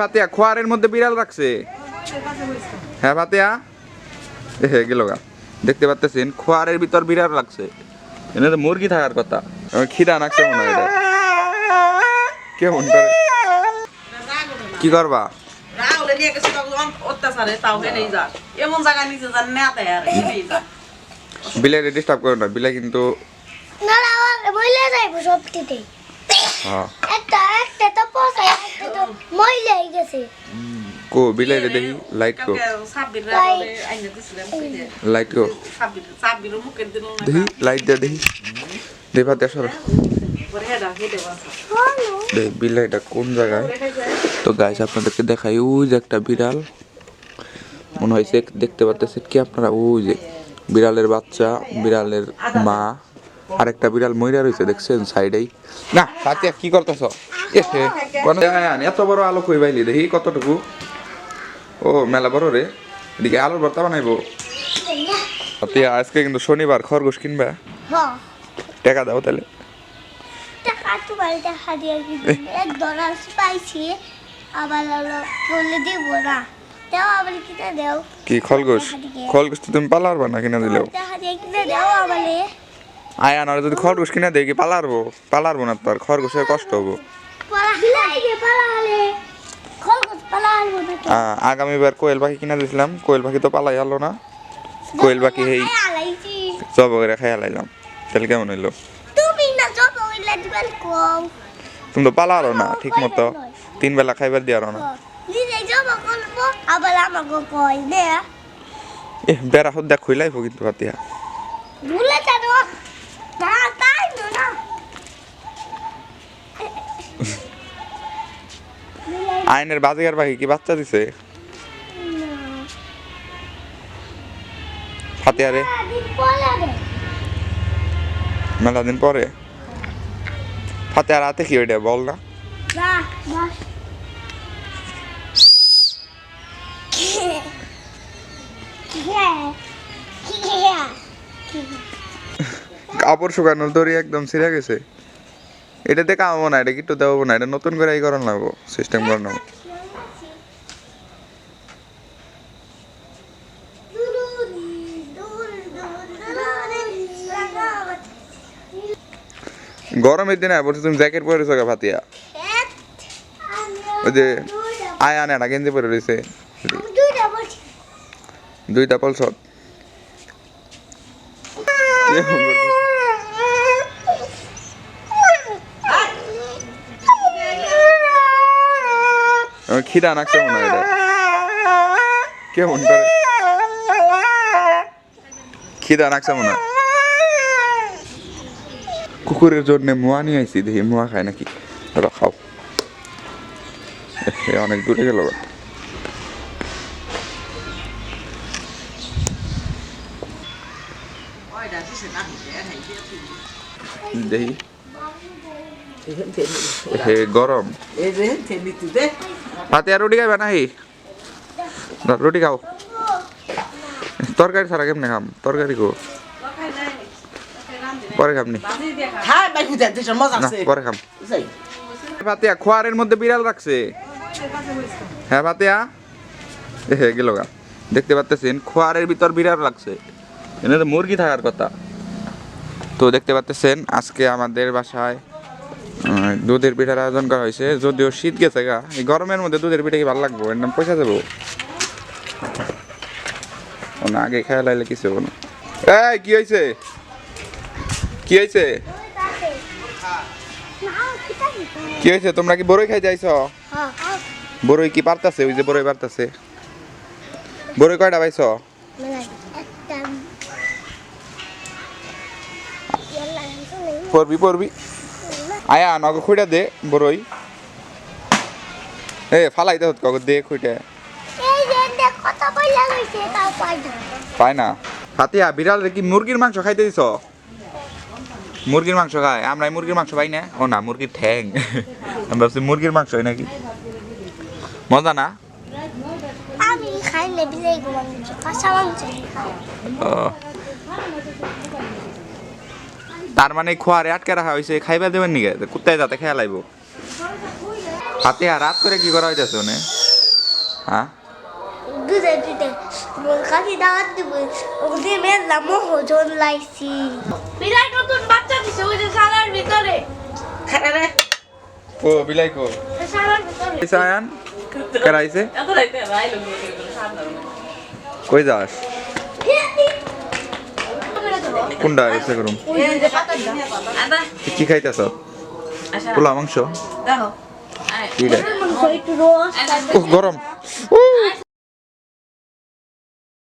ফাতিয়া খোয়ারের মধ্যে বিড়াল রাখছে। হ্যাঁ ফাতিয়া হে, গেল গা। দেখতে পাচ্ছেন খোয়ারের ভিতর বিড়াল রাখছে। এনে তো মুরগি থাকার কথা। খিদা নাকছে মনে হয় এটা। কেমন কি করবা? বিলাই ডিস্টার্ব করো না বিলাই কিন্তু একটা একটা তো পচা একটা তো মহিলা হয়ে গেছে। কো দেখি লাইট কো। লাইট কো। দেখি লাইট দে দেখি। দে সর। পরে হেডা হেডে বাসা দে বিলাইটা কোন জায়গায়? তো গাইস আপনাদেরকে দেখাই ওই যে একটা বিড়াল। মনে হয়েছে দেখতে পাচ্ছেন কি আপনারা? ওই যে বিড়ালের বাচ্চা বিড়ালের মা। আরেকটা বিড়াল মইরা রয়েছে দেখছেন সাইডেই। না ফাতিয়া কি করতেছ? এত বড় আলো কই বাইলি দেখি কতটুকু। ও মেলা বড় রে। এদিকে আলোর ভর্তা বানাইবো। আজকে কিন্তু শনিবার খরগোশ কিনবা। হ্যাঁ। টাকা দাও তাহলে। কি খরগোশ? খরগোশ তো তুমি পালারবা না কিনা দিলেও। আয়া না যদি খরগোশ কিনা দেয় কি পালারবো? পালারবো না তো আর খরগোশের কষ্ট হব। আগামীবার কোয়েল পাখি কিনা দিয়েছিলাম কোয়েল পাখি তো পালাই হলো না। কোয়েল পাখি হেই। জব করে খাই লাইলাম তাহলে কেমন হইল? তুমি তো পালারো না ঠিক মতো। তিন বেলা খাইবার দিয়ারো না। এ বেড়া দেখ খুইলাইবো কিন্তু হাতিয়া ভুলে জানো আইনের বাজিগার পাখি কি বাচ্চা দিছে ফাতিয়ারে মেলা দিন পরে ফাতিয়ার হাতে কি ওইটা বল না কাপড় শুকানোর দড়ি একদম ছিঁড়ে গেছে। এটাতে কামাবো না, এটা কিট্টু দেবো না, এটা নতুন করে এই করান লাগবো সিস্টেম করানো গরমের দিনে বলছি তুমি জ্যাকেট পরে রয়েছো ভাতিয়া? ওই যে আয় আনে একটা গেঞ্জি পরে রয়েছে। দুইটা পলসত খিদা নাকছে মনে হয় এটা? কেমন করে? খিদা নাকছে মনে হয়? কুকুরের জন্য মোয়া নিয়ে আইছি দেখি মোয়া খায় নাকি? ওরা খাও। অনেক দূরে গেল দেখি। গরম। হাতে আর রুটি খাবে নাহি? রুটি খাও। তরকারি ছাড়া কেমনে খাম? তরকারি কো? পরে খামনি পরে খাম। পাতিয়া খোয়ারের মধ্যে বিড়াল রাখছে। হ্যাঁ পাতিয়া এ হে গেল গা। দেখতে পাচ্ছেন খোয়ারের ভিতর বিড়াল রাখছে। এনে তো মুরগি থাকার কথা। তো দেখতে পাচ্ছেন আজকে আমাদের বাসায় দুধের পিঠার আয়োজন করা হয়েছে। যদিও শীত গেছে গা, এই গরমের মধ্যে দুধের পিঠা কি ভালো লাগবো? এর নাম পয়সা দেবো। না, আগে খেয়াল লাইলে কিছু হব না। এই, কি হয়েছে কি হয়েছে কি হয়েছে তোমরা কি বড়ই খাই যাইছ বড়ই কি পারতাছে? ওই যে বড়ই পারতাছে। বড়ই কয়টা পাইছ? পড়বি পড়বি আয়া নগ খুঁড়া দে বড়ই এ ফালাই দে কক দে খুঁটে পায় না। হাতিয়া বিড়াল কি মুরগির মাংস খাইতে দিছ? মুরগির মাংস খায়। আমরা মুরগির মাংস পাই না? ও না মুরগির ঠ্যাং। আমি ভাবছি মুরগির মাংস হয় নাকি? মজা না? আমি খাই না বিলাই মাংস কাঁচা মাংস খাই। তার মানে খোয়ারে আটকে রাখা হয়েছে খাইবা দেবেন নিকে? কুত্তায় যাতে খেয়া লাইব। হাতে আর রাত করে কি করা হইতেছে ওনে? হ্যাঁ? দুধে দুধে কাকি দাওয়াত দিব ওদের মেয়ের নাম হজন লাইছি। বিরাট নতুন বাচ্চা দিছে ওই যে শালার ভিতরে। খারে রে ও বিলাই কো? সায়ান কেরাইছে কই যাস? কোনটা? এসে করুন কি খাইতেছ? পোলা মাংস? ও গরম।